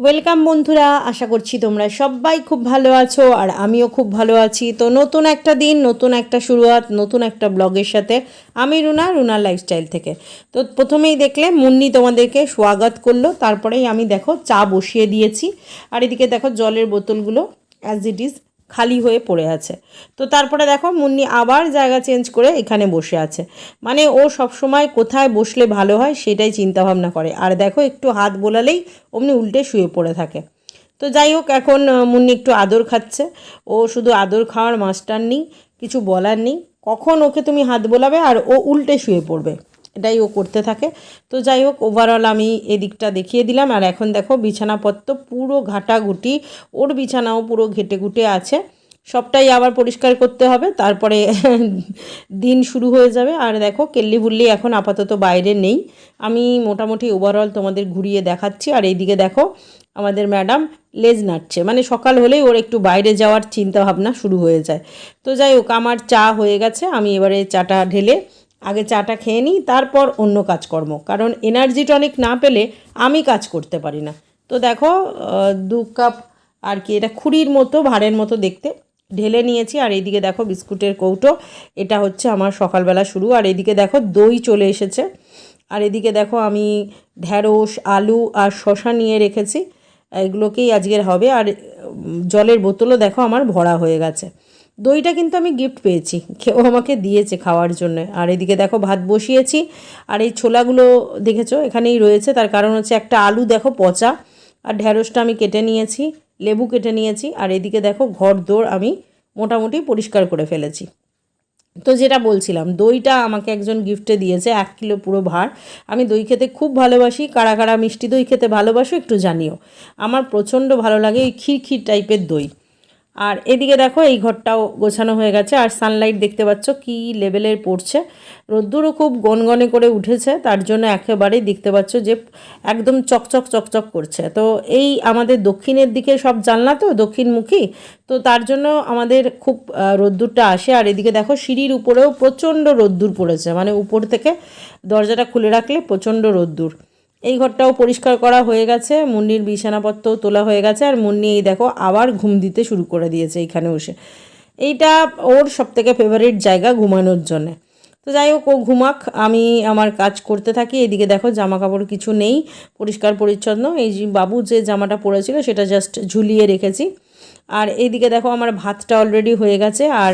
Welcome বন্ধুরা, আশা করছি তোমরা সবাই খুব ভালো আছো আর আমিও খুব ভালো আছি। তো নতুন একটা দিন, নতুন একটা শুরুয়াত, নতুন একটা ব্লগের সাথে আমি রুনা রুনার লাইফস্টাইল থেকে। তো প্রথমেই দেখলে মুন্নি তোমাদেরকে স্বাগত করল, তারপরেই আমি দেখো চা বসিয়ে দিয়েছি। আর এদিকে দেখো জলের বোতলগুলো অ্যাজ ইট ইজ খালি হয়ে পড়ে আছে। তো তারপরে দেখো মুন্নি আবার জায়গা চেঞ্জ করে এখানে বসে আছে। মানে ও সবসময় কোথায় বসলে ভালো হয় সেটাই চিন্তা ভাবনা করে। আর দেখো একটু হাত বোলালেই অমনি উল্টে শুয়ে পড়ে থাকে। তো যাই হোক, এখন মুন্নি একটু আদর খাচ্ছে। ও শুধু আদর খাওয়ার মাস্টার নেই, কিছু বলার নেই। কখন ওকে তুমি হাত বোলাবে আর ও উল্টে শুয়ে পড়বে? এটাই ও করতে থাকে। তো যাই হোক ওভারঅল আমি এদিকটা দেখিয়ে দিলাম। আর এখন দেখো, বিছানাপত্র পুরো ঘাটাঘুটি, ওর বিছানাও পুরো ঘেটে ঘুটে আছে। সবটাই আবার পরিষ্কার করতে হবে, তারপরে দিন শুরু হয়ে যাবে। আর দেখো, কেল্লি বুল্লি এখন আপাতত বাইরে নেই। আমি মোটামুটি ওভারঅল তোমাদের ঘুরিয়ে দেখাচ্ছি। আর এইদিকে দেখো, আমাদের ম্যাডাম লেজ নাড়ছে। মানে সকাল হলেই ওর একটু বাইরে যাওয়ার চিন্তা ভাবনা শুরু হয়ে যায়। তো যাই হোক, আমার চা হয়ে গেছে। আমি এবারে চাটা ঢেলে আগে চাটা খেয়ে নিই, তারপর অন্য কাজকর্ম। কারণ এনার্জি টনিক না পেলে আমি কাজ করতে পারি না। তো দেখো দু কাপ আর কি, এটা খুঁড়ির মতো, ভাঁড়ের মতো দেখতে। ঢেলে নিয়েছি, আর এইদিকে দেখো বিস্কুটের কৌটো। এটা হচ্ছে আমার সকালবেলা শুরু। আর এদিকে দেখো দই চলে এসেছে। আর এদিকে দেখো আমি ঢ্যাঁড়স আলু আর শশা নিয়ে রেখেছি। এগুলোকেই আজকের হবে। আর জলের বোতলও দেখো আমার ভরা হয়ে গেছে। দইটা কিন্তু আমি গিফট পেয়েছি। কেউ আমাকে দিয়েছে খাওয়ার জন্য। আর এদিকে দেখো ভাত বসিয়েছি। আর এই ছোলাগুলো দেখেছ? এখানেই রয়েছে। তার কারণ হচ্ছে একটা আলু দেখো পচা। আর ঢ্যাঁড়সটা আমি কেটে নিয়েছি, লেবু কেটে নিয়েছি। আর এদিকে দেখো ঘর দৌড় আমি মোটামুটি পরিষ্কার করে ফেলেছি। তো যেটা বলছিলাম, দইটা আমাকে একজন গিফটে দিয়েছে, এক কিলো পুরো ভার। আমি দই খেতে খুব ভালোবাসি। কারা কারা মিষ্টি দই খেতে ভালোবাসো একটু জানিও। আমার প্রচণ্ড ভালো লাগে এই ক্ষীর টাইপের দই। আর এদিকে দেখো, এই ঘরটাও গোছানো হয়ে গেছে। আর সানলাইট দেখতে পাচ্ছ কি লেভেলের পড়ছে। রোদ্দুরও খুব গনগনে করে উঠেছে, তার জন্য একেবারেই দেখতে পাচ্ছ যে একদম চকচক চকচক করছে। তো এই আমাদের দক্ষিণের দিকে সব জানলা তো, দক্ষিণমুখী? তো তার জন্য আমাদের খুব রোদ্দুরটা আসে। আর এদিকে দেখো, সিঁড়ির উপরেও প্রচণ্ড রোদ্দুর পড়েছে। মানে উপর থেকে দরজাটা খুলে রাখলে প্রচণ্ড রোদ্দুর। এই ঘরটাও পরিষ্কার করা হয়ে গেছে, মুন্নির বিছানাপত্রও তোলা হয়ে গেছে, আর মুন্নি এই দেখো আবার ঘুম দিতে শুরু করে দিয়েছে এইখানে বসে এইটা ওর সবথেকে ফেভারিট জায়গা ঘুমানোর জন্যে। তো যাই হোক, ও ঘুমাক, আমি আমার কাজ করতে থাকি, এদিকে দেখো জামা কাপড় কিছু নেই, পরিষ্কার পরিচ্ছন্ন, এই যে বাবু যে জামাটা পরেছিল সেটা জাস্ট ঝুলিয়ে রেখেছি। আর এইদিকে দেখো আমার ভাতটা অলরেডি হয়ে গেছে, আর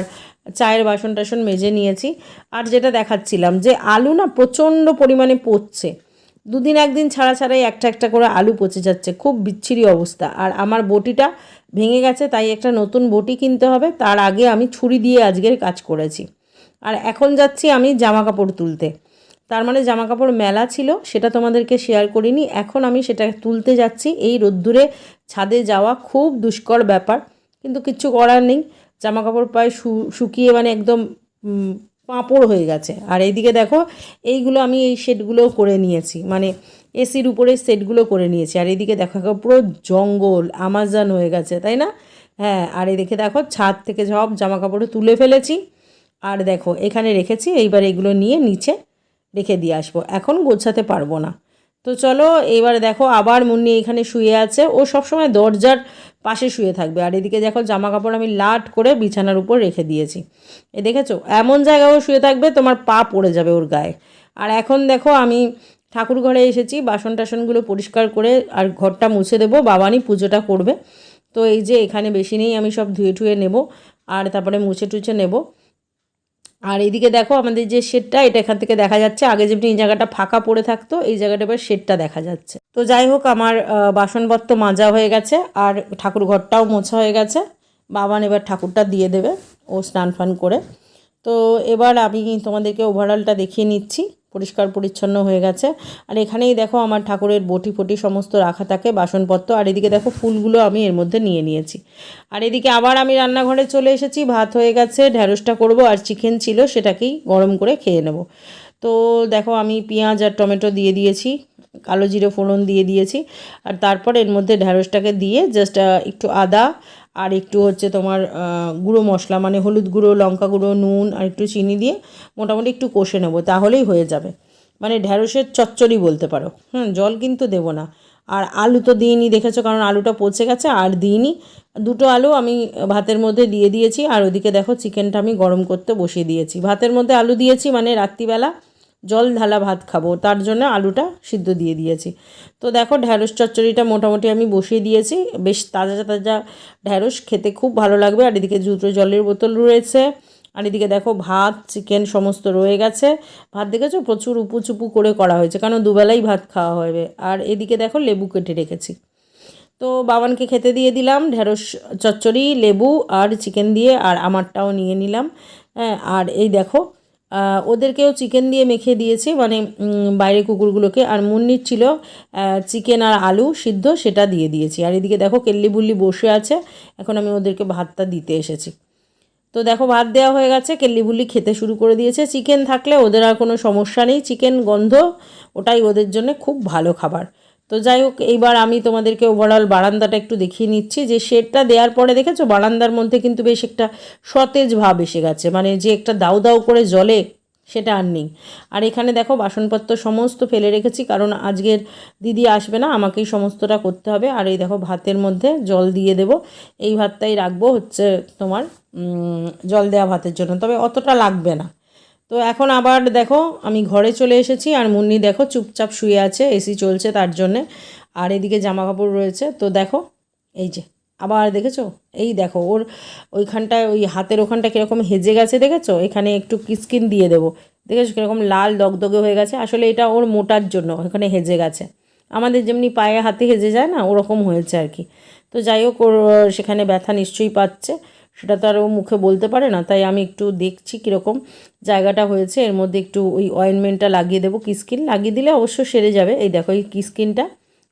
চায়ের বাসন টাসন মেজে নিয়েছি। আর যেটা দেখাচ্ছিলাম যে আলু না প্রচণ্ড পরিমাণে পচছে। দুদিন একদিন ছাড়া ছাড়াই একটা একটা করে আলু পচে যাচ্ছে। খুব বিচ্ছিরি অবস্থা। আর আমার বটিটা ভেঙে গেছে, তাই একটা নতুন বটি কিনতে হবে। তার আগে আমি ছুরি দিয়ে আজকের কাজ করেছি। আর এখন যাচ্ছি আমি জামা কাপড় তুলতে। তার মানে জামা কাপড় মেলা ছিল, সেটা তোমাদেরকে শেয়ার করিনি। এখন আমি সেটা তুলতে যাচ্ছি। এই রোদ্দুরে ছাদে যাওয়া খুব দুষ্কর ব্যাপার। কিন্তু কিচ্ছু করার নেই। জামা কাপড় প্রায় শুকিয়ে মানে একদম পাঁপড় হয়ে গেছে। আর এইদিকে দেখো, এইগুলো আমি এই সেটগুলো করে নিয়েছি। মানে এসির উপরে সেটগুলো করে নিয়েছি। আর এদিকে দেখো পুরো জঙ্গল, আমাজন হয়ে গেছে, তাই না? হ্যাঁ আর এদিকে দেখো, ছাদ থেকে সব জামা কাপড় তুলে ফেলেছি। আর দেখো, এখানে রেখেছি, এইবার এগুলো নিয়ে নিচে রেখে দিয়ে আসব। এখন গোছাতে পারব না। তো চলো, এবার দেখো, আবার মুন্নি এখানে শুয়ে আছে। ও সবসময় দরজার পাশে শুয়ে থাকবে। আর এদিকে দেখো জামা কাপড় আমি লাট করে বিছানার উপর রেখে দিয়েছি। এ দেখেছ? এমন জায়গায় শুয়ে থাকবে, তোমার পা পড়ে যাবে ওর গায়ে। আর এখন দেখো, আমি ঠাকুর ঘরে এসেছি, বাসন টাসনগুলো পরিষ্কার করে আর ঘরটা মুছে দেবো। বাবানি পুজোটা করবে। তো এই যে, এখানে বেশি নেই, আমি সব ধুয়ে টুয়ে নেব। আর তারপরে মুছে টুছে নেব। আর এইদিকে দেখো আমাদের যে শেডটা, এটা এখান থেকে দেখা যাচ্ছে। আগে যেমনি এই জায়গাটা ফাঁকা পড়ে থাকতো, এই জায়গাটা এবার শেডটা দেখা যাচ্ছে। তো যাই হোক, আমার বাসনপত্র মাজা হয়ে গেছে, আর ঠাকুর ঘরটাও মোছা হয়ে গেছে। বাবান এবার ঠাকুরটা দিয়ে দেবে, ও স্নান ফান করে। তো এবার আমি তোমাদেরকে ওভারঅলটা দেখিয়ে নিচ্ছি। পরিষ্কার পরিচ্ছন্ন হয়ে গেছে। আর এখানেই দেখো আমার ঠাকুরের বটি ফটি সমস্ত রাখা থাকে, বাসনপত্র। আর এদিকে দেখো ফুলগুলো আমি এর মধ্যে নিয়ে নিয়েছি। আর এদিকে আবার আমি রান্নাঘরে চলে এসেছি, ভাত হয়ে গেছে ঢ্যাঁড়সটা করব আর চিকেন ছিল সেটাকেই গরম করে খেয়ে নেব। তো দেখো আমি পেঁয়াজ আর টমেটো দিয়ে দিয়েছি, কালো জিরে ফোড়ন দিয়ে দিয়েছি। আর তারপর এর মধ্যে ঢ্যাঁড়সটাকে দিয়ে জাস্ট একটু আদা আর একটু হচ্ছে তোমার গুঁড়ো মশলা মানে হলুদ গুঁড়ো, লঙ্কা গুঁড়ো, নুন আর একটু চিনি দিয়ে মোটামুটি একটু কষে নেব, তাহলেই হয়ে যাবে। মানে ঢ্যাঁড়সের চচ্চড়ি বলতে পারো। হুম, জল কিন্তু দেবো না। আর আলু তো দিইনি, দেখেছ? কারণ আলুটা পচে গেছে, আর দিইনি। দুটো আলু আমি ভাতের মধ্যে দিয়ে দিয়েছি, আর ওদিকে দেখো চিকেনটা আমি গরম করতে বসিয়ে দিয়েছি। ভাতের মধ্যে আলু দিয়েছি মানে রাত্রিবেলা। জল ঢালা ভাত খাব, তার জন্য আলুটা সিদ্ধ দিয়ে দিয়েছি। তো দেখো, ঢ্যাঁড়স চচ্চড়িটা মোটামুটি আমি বসিয়ে দিয়েছি। বেশ তাজা তাজা ঢ্যাঁড়স খেতে খুব ভালো লাগবে। আর এদিকে জুতো জলের বোতল রয়েছে। আর এদিকে দেখো, ভাত, চিকেন সমস্ত রয়ে গেছে। ভাত দেখেছ? প্রচুর উপু চুপু করে করা হয়েছে, কারণ দুবেলাই ভাত খাওয়া হবে। আর এদিকে দেখো, লেবু কেটে রেখেছি। তো বাবানকে খেতে দিয়ে দিলাম ঢেঁড়স চচ্চড়ি, লেবু আর চিকেন দিয়ে, আর আমারটাও নিয়ে নিলাম। হ্যাঁ আর এই দেখো ওদেরকেও চিকেন দিয়ে মেখে দিয়েছি মানে বাইরে কুকুরগুলোকে। আর মুন্নির ছিল চিকেন আর আলু সিদ্ধ, সেটা দিয়ে দিয়েছি। আর এদিকে দেখো, কেল্লি বুল্লি বসে আছে। এখন আমি ওদেরকে ভাতটা দিতে এসেছি। তো দেখো, ভাত দেওয়া হয়ে গেছে কেল্লিবুল্লি খেতে শুরু করে দিয়েছে। চিকেন থাকলে ওদের আর কোনো সমস্যা নেই। চিকেন গন্ধ, ওটাই ওদের জন্য খুব ভালো খাবার। তো যাই হোক, এইবার আমি তোমাদেরকে ওভারঅল বারান্দাটা একটু দেখিয়ে নিচ্ছি। যে শেডটা দেওয়ার পরে দেখেছ, বারান্দার মধ্যে কিন্তু বেশ একটা সতেজ ভাব এসে গেছে। মানে যে একটা দাউ দাউ করে জলে সেটা আর নেই। আর এখানে দেখো, বাসনপত্র সমস্ত ফেলে রেখেছি, কারণ আজকের দিদি আসবে না, আমাকেই সমস্তটা করতে হবে। আর এই দেখো, ভাতের মধ্যে জল দিয়ে দেব। এই ভাতটাই রাখব হচ্ছে তোমার জল দেওয়া ভাতের জন্য। তবে অতটা লাগবে না। তো এখন আবার দেখো, আমি ঘরে চলে এসেছি আর মুন্নি দেখো চুপচাপ শুয়ে আছে, এসি চলছে তার জন্যে। আর এদিকে জামা কাপড় রয়েছে, তো দেখো, এই যে, আবার দেখেছ? এই দেখো, ওর ওইখানটায়, ওই হাতের ওখানটা কীরকম হেজে গেছে দেখেছ? এখানে একটু কিসকিন দিয়ে দেবো। দেখেছ কীরকম লাল দগদগে হয়ে গেছে? আসলে এটা ওর মোটার জন্য এখানে হেজে গেছে। আমাদের যেমনি পায়ে হাতে হেজে যায় না, ওরকম হয়েছে আর কি। তো যাই হোক ওর সেখানে ব্যথা নিশ্চয়ই পাচ্ছে। সেটা তো আর ও মুখে বলতে পারে না, তাই আমি একটু দেখছি কীরকম জায়গাটা হয়েছে। এর মধ্যে একটু ওই অয়েনমেন্টটা লাগিয়ে দেবো কিসকিন লাগিয়ে দিলে অবশ্য সেরে যাবে। এই দেখো, এই কিসকিনটা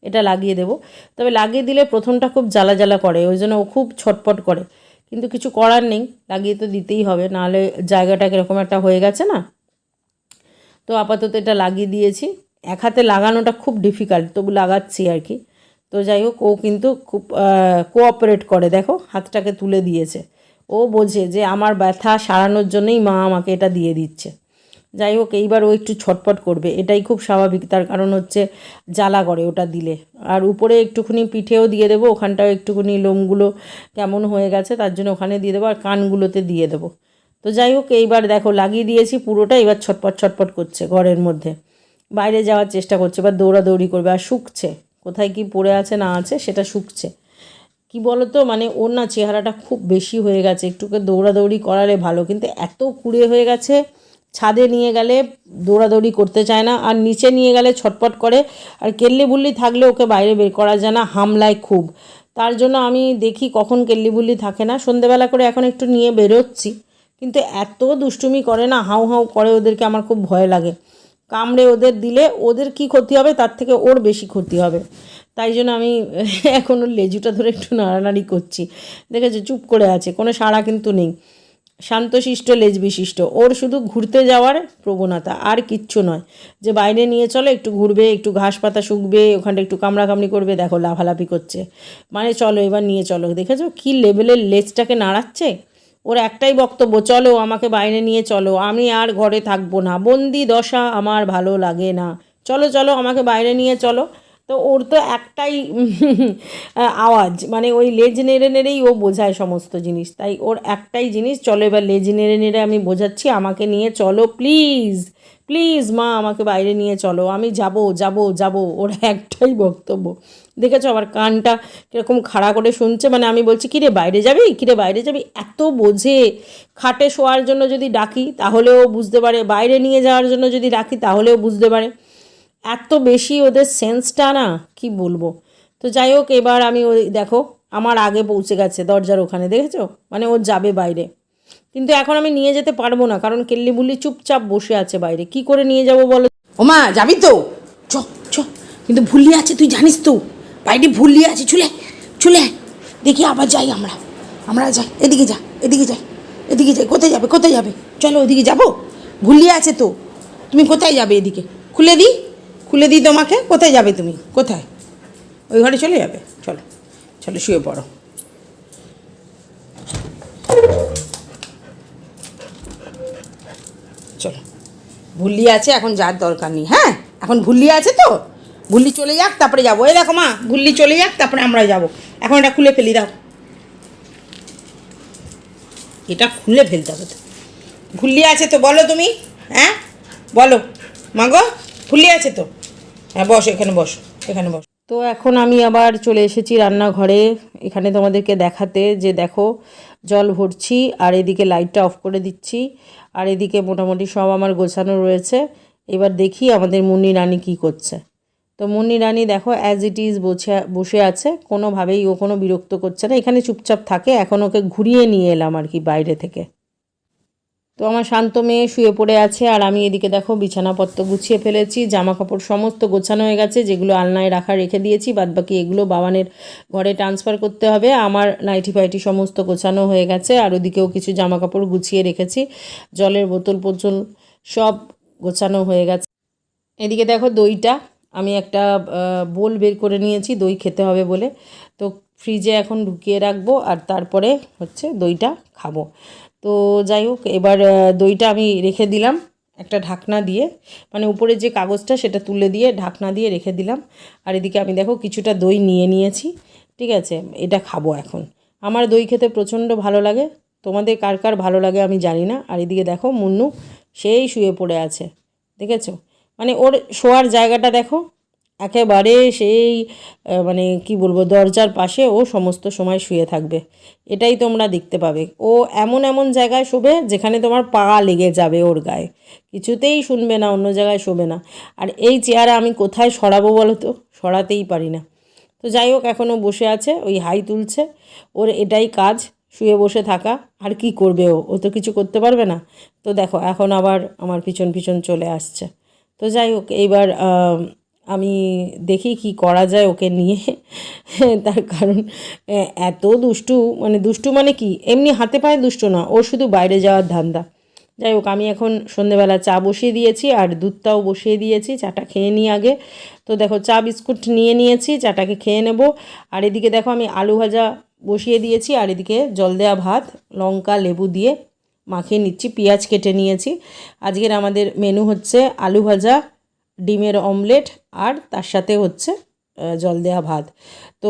এটা লাগিয়ে দেবো। তবে লাগিয়ে দিলে প্রথমটা খুব জ্বালা জ্বালা করে, ওই জন্য ও খুব ছটপট করে। কিন্তু কিছু করার নেই, লাগিয়ে তো দিতেই হবে, নাহলে জায়গাটা কীরকম একটা হয়ে গেছে না। তো আপাতত এটা লাগিয়ে দিয়েছি। এক হাতে লাগানোটা খুব ডিফিকাল্ট তবু লাগাচ্ছি আর কি। তো যাই হোক, ও কিন্তু খুব কোঅপারেট করে, দেখো, হাতটাকে তুলে দিয়েছে। ও বোঝে যে আমার ব্যথা সারানোর জন্যই মা আমাকে এটা দিয়ে দিচ্ছে। যাই হোক, এইবার ও একটু ছটপট করবে। এটাই খুব স্বাভাবিক। তার কারণ হচ্ছে জ্বালা করে ওটা দিলে। আর উপরে একটুখানি পিঠেও দিয়ে দেবো। ওখানটাও একটুখানি লোমগুলো কেমন হয়ে গেছে, তার জন্য ওখানে দিয়ে দেবো। আর কানগুলোতে দিয়ে দেবো। তো যাই হোক, এইবার দেখো, লাগিয়ে দিয়েছি পুরোটা। এবার ছটপট ছটপট করছে ঘরের মধ্যে। বাইরে যাওয়ার চেষ্টা করছে বা দৌড়াদৌড়ি করবে। আর শুকছে। কোথায় কি পড়ে আছে, না আছে, সেটা শুকছে। কি বলো তো মানে ওর না চেহারাটা খুব বেশি হয়ে গেছে। একটুকে দৌড়াদৌড়ি করালে ভালো। কিন্তু এত কুড়ে হয়ে গেছে, ছাদে নিয়ে গেলে দৌড়াদৌড়ি করতে চায় না। আর নিচে নিয়ে গেলে ছটপট করে। আর কেল্লি বুল্লি থাকলে ওকে বাইরে বের করা যায় না হামলায় খুব। তার জন্য আমি দেখি কখন কেল্লি বুল্লি থাকে না। সন্ধেবেলা করে এখন একটু নিয়ে বেরোচ্ছি। কিন্তু এত দুষ্টুমি করে না, হাউ হাউ করে ওদেরকে আমার খুব ভয় লাগে। কামড়ে ওদের দিলে ওদের কি ক্ষতি হবে? তার থেকে ওর বেশি ক্ষতি হবে। তাই জন্য আমি এখন ওর লেজুটা ধরে একটু নাড়ানাড়ি করছি। দেখেছ? চুপ করে আছে, কোনো সাড়া কিন্তু নেই। শান্তশিষ্ট লেজ বিশিষ্ট ওর শুধু ঘুরতে যাওয়ার প্রবণতা, আর কিচ্ছু নয়। যে বাইরে নিয়ে চলো, একটু ঘুরবে, একটু ঘাস পাতা শুকবে, ওখানটা একটু কামড়াকামড়ি করবে, দেখো, লাফালাফি করছে। মানে চলো, এবার নিয়ে চলো। দেখেছ? কি লেভেলের লেজটাকে নাড়াচ্ছে? ওর একটাই বক্তব্য, চলো, আমাকে বাইরে নিয়ে চলো। আমি আর ঘরে থাকব না। বন্দি দশা আমার ভালো লাগে না। চলো চলো, আমাকে বাইরে নিয়ে চলো। তো ওর তো একটাই, আওয়াজ মানে ওই লেজ নেড়ে নেড়েই ও বোঝায় সমস্ত জিনিস। তাই ওর একটাই জিনিস, চলো এবার লেজ নেড়ে নেড়ে আমি বোঝাচ্ছি, আমাকে নিয়ে চলো, প্লিজ প্লিজ মা, আমাকে বাইরে নিয়ে চলো, আমি যাব যাব যাব, ওর একটাই বক্তব্য। দেখেছ আবার কানটা কীরকম খাড়া করে শুনছে মানে আমি বলছি, কিরে, বাইরে যাবি? কিরে, বাইরে যাবি? এত বোঝে, খাটে শোয়ার জন্য যদি ডাকি তাহলেও বুঝতে পারে, বাইরে নিয়ে যাওয়ার জন্য যদি ডাকি তাহলেও বুঝতে পারে। এত বেশি ওদের সেন্সটা না, কি বলব? তো যাই হোক, এবার আমি ওই, দেখো, আমার আগে পৌঁছে গেছে দরজার ওখানে, দেখেছ? মানে ও যাবে বাইরে। কিন্তু এখন আমি নিয়ে যেতে পারব না, কারণ কেল্লি বুল্লি চুপচাপ বসে আছে বাইরে। কি করে নিয়ে যাব বলো? ওমা, যাবি তো? চ চ। কিন্তু ভুলি আছে, তুই জানিস তো? বাইরে ভুলি আছে, চলে চলে। দেখি আবার যাই আমরা। আমরা যাই, এদিকে যা, এদিকে যাই এদিকে যাই। কোথায় যাবে কোথায় যাবে? চলো ওদিকে যাব। ভুলি আছে তো? তুমি কোথায় যাবে এদিকে? খুলে দিই খুলে দিই তোমাকে, কোথায় যাবে তুমি? কোথায়? ওই ঘরে চলে যাবে? চলো চলো শুয়ে পড়ো। চলো। ভুলি আছে, এখন যার দরকার নেই হ্যাঁ? এখন ভুলি আছে তো? ঘুল্লি চলে যাক, তারপরে যাব। এই দেখো মা ঘুল্লি চলে যাক, তারপরে আমরা যাব। এখন এটা খুলে ফেলি, দাও। এটা খুলে ফেলতে হবে তো। ঘুল্লি আছে তো, বলো তুমি হ্যাঁ? বলো। মা ঘুল্লি আছে তো। হ্যাঁ বসো, এখানে বসো এখানে বসো। তো এখন আমি আবার চলে এসেছি রান্নাঘরে। এখানে তোমাদেরকে দেখাতে যে দেখো, জল ভরছি, আর এদিকে লাইটটা অফ করে দিচ্ছি। আর এদিকে মোটামুটি সব আমার গোছানো রয়েছে। এবার দেখি আমাদের মুন্নি রানী কী করছে। তো মুন্নি রানী দেখো অ্যাজ ইট ইজ বসে বসে আছে। কোনোভাবেই ও কোনো বিরক্ত করছে না। এখানে চুপচাপ থাকে। এখন ওকে ঘুরিয়ে নিয়ে এলাম আর কি বাইরে থেকে। তো আমার শান্ত মেয়ে শুয়ে পড়ে আছে আর আমি এদিকে দেখো বিছানাপত্র গুছিয়ে ফেলেছি জামা কাপড় সমস্ত গোছানো হয়ে গেছে, যেগুলো আলনায় রাখা রেখে দিয়েছি বাদ বাকি এগুলো বাবানের ঘরে ট্রান্সফার করতে হবে, আমার নাইটি ফাইটি সমস্ত গোছানো হয়ে গেছে আর ওদিকেও কিছু জামা কাপড় গুছিয়ে রেখেছি, জলের বোতল পোতল সব গোছানো হয়ে গেছে। এদিকে দেখো দইটা, আমি একটা বোল বের করে নিয়েছি, দই খেতে হবে বলে, তো ফ্রিজে এখন ঢুকিয়ে রাখব আর তারপরে হচ্ছে দইটা খাব। তো যাই হোক, এবার দইটা আমি রেখে দিলাম একটা ঢাকনা দিয়ে। মানে উপরে যে কাগজটা সেটা তুলে দিয়ে ঢাকনা দিয়ে রেখে দিলাম। আর এদিকে আমি দেখো কিছুটা দই নিয়ে নিয়েছি। ঠিক আছে, এটা খাব এখন। আমার দই খেতে প্রচণ্ড ভালো লাগে। তোমাদের কার কার ভালো লাগে আমি জানি না। আর এদিকে দেখো মুন্নু সেই শুয়ে পড়ে আছে। দেখেছ? মানে ওর শোয়ার জায়গাটা দেখো। একেবারে সেই মানে কি বলব, দরজার পাশে ও সমস্ত সময় শুয়ে থাকবে। এটাই তোমরা দেখতে পাবে। ও এমন এমন জায়গায় শোবে যেখানে তোমার পা লেগে যাবে ওর গায়ে। কিছুতেই শুনবে না, অন্য জায়গায় শোবে না। আর এই চেয়ারে আমি কোথায় সরাবো বলো তো? সরাতেই পারি না। তো যাই হোক এখনও বসে আছে, ওই হাই তুলছে। ওর এটাই কাজ, শুয়ে বসে থাকা। আর কি করবে ও? ও তো কিছু করতে পারবে না। তো দেখো, এখন আবার আমার পিছন পিছন চলে আসছে। তো যাই হোক, এইবার আম, দেখি কি করা যায় ওকে নিয়ে। তার কারণ এত দুষ্টু মানে দুষ্টু মানে কি? এমনি হাতে পায়ে দুষ্টু না ও শুধু বাইরে যাওয়ার ধান্দা। যাই হোক আমি এখন সন্ধেবেলা চা বসিয়ে দিয়েছি আর দুধটাও বসিয়ে দিয়েছি চাটা খেয়ে নিই আগে। তো দেখো চা বিস্কুট নিয়ে নিয়েছি চাটাকে খেয়ে নেব। আর এদিকে দেখো আমি আলু ভাজা বসিয়ে দিয়েছি আর এদিকে জল দেওয়া ভাত লঙ্কা লেবু দিয়ে মাখিয়ে নিচ্ছি পেঁয়াজ কেটে নিয়েছি। আজকের আমাদের মেনু হচ্ছে আলু ভাজা ডিমের অমলেট আর তার সাথে হচ্ছে জল দেওয়া ভাত। তো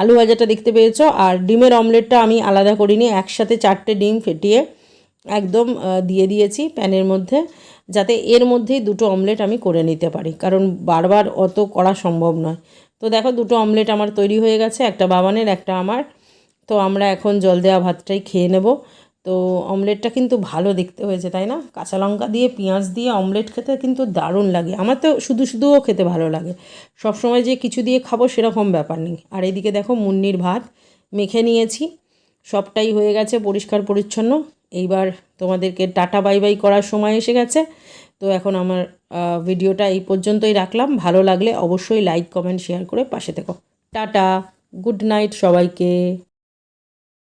আলু ভাজাটা দেখতে পেয়েছ, আর ডিমের অমলেটটা আমি আলাদা করিনি, একসাথে চারটে ডিম ফেটিয়ে একদম দিয়ে দিয়েছি প্যানের মধ্যে, যাতে এর মধ্যেই দুটো অমলেট আমি করে নিতে পারি, কারণ বারবার অত করা সম্ভব নয়। তো দেখো দুটো অমলেট আমার তৈরি হয়ে গেছে, একটা বাবানের, একটা আমার। তো আমরা এখন জল দেওয়া ভাতটাই খেয়ে নেব। তো অমলেটটা কিন্তু ভালো দেখতে হয়েছে, তাই না? কাঁচা লঙ্কা দিয়ে, পেঁয়াজ দিয়ে অমলেট খেতে কিন্তু দারুণ লাগে। আমার তো শুধু শুধুও খেতে ভালো লাগে। সব সময় যে কিছু দিয়ে খাব সেরকম ব্যাপার নেই। আর এদিকে দেখো মুন্নির ভাত মেখে নিয়েছি। সবটাই হয়ে গেছে পরিষ্কার পরিচ্ছন্ন। এইবার তোমাদেরকে টাটা বাই বাই করার সময় এসে গেছে। তো এখন আমার ভিডিওটা এই পর্যন্তই রাখলাম। ভালো লাগলে অবশ্যই লাইক, কমেন্ট, শেয়ার করে পাশে থেকো। টাটা, গুড নাইট সবাইকে।